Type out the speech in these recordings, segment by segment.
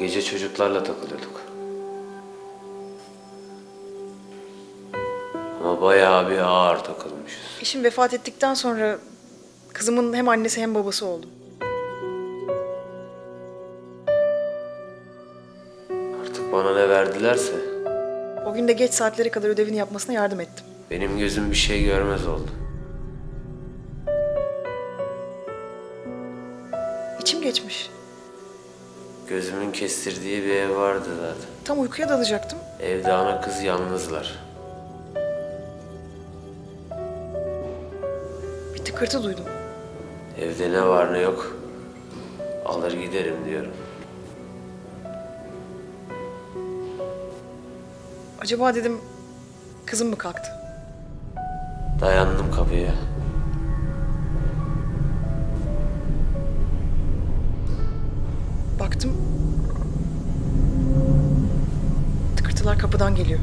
gece çocuklarla takılıyorduk. Ama bayağı bir ağır takılmışız. Eşim vefat ettikten sonra kızımın hem annesi hem babası oldum. Artık bana ne verdilerse O gün de geç saatlere kadar ödevini yapmasına yardım ettim. benim gözüm bir şey görmez oldu. İçim geçmiş. Gözümün kestirdiği bir ev vardı zaten. Tam uykuya dalacaktım. Evde ana kız yalnızlar. Bir tıkırtı duydum. Evde ne var ne yok alır giderim diyorum. Acaba dedim kızım mı kalktı? Dayandım kapıya. Baktım. Tıkırtılar kapıdan geliyor.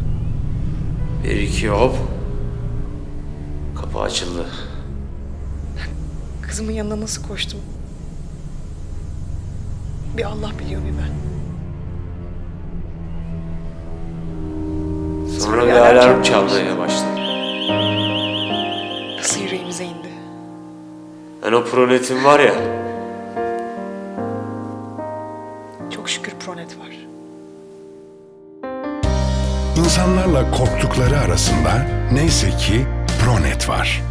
Bir iki hop. Kapı açıldı. Kızımın yanına nasıl koştum? Bir Allah biliyor bir ben. Sonra bir alarm çalmaya başladı. Nasıl yüreğimize indi? Ben o proletim var ya. Çok şükür Pronet var. İnsanlarla korktukları arasında neyse ki Pronet var.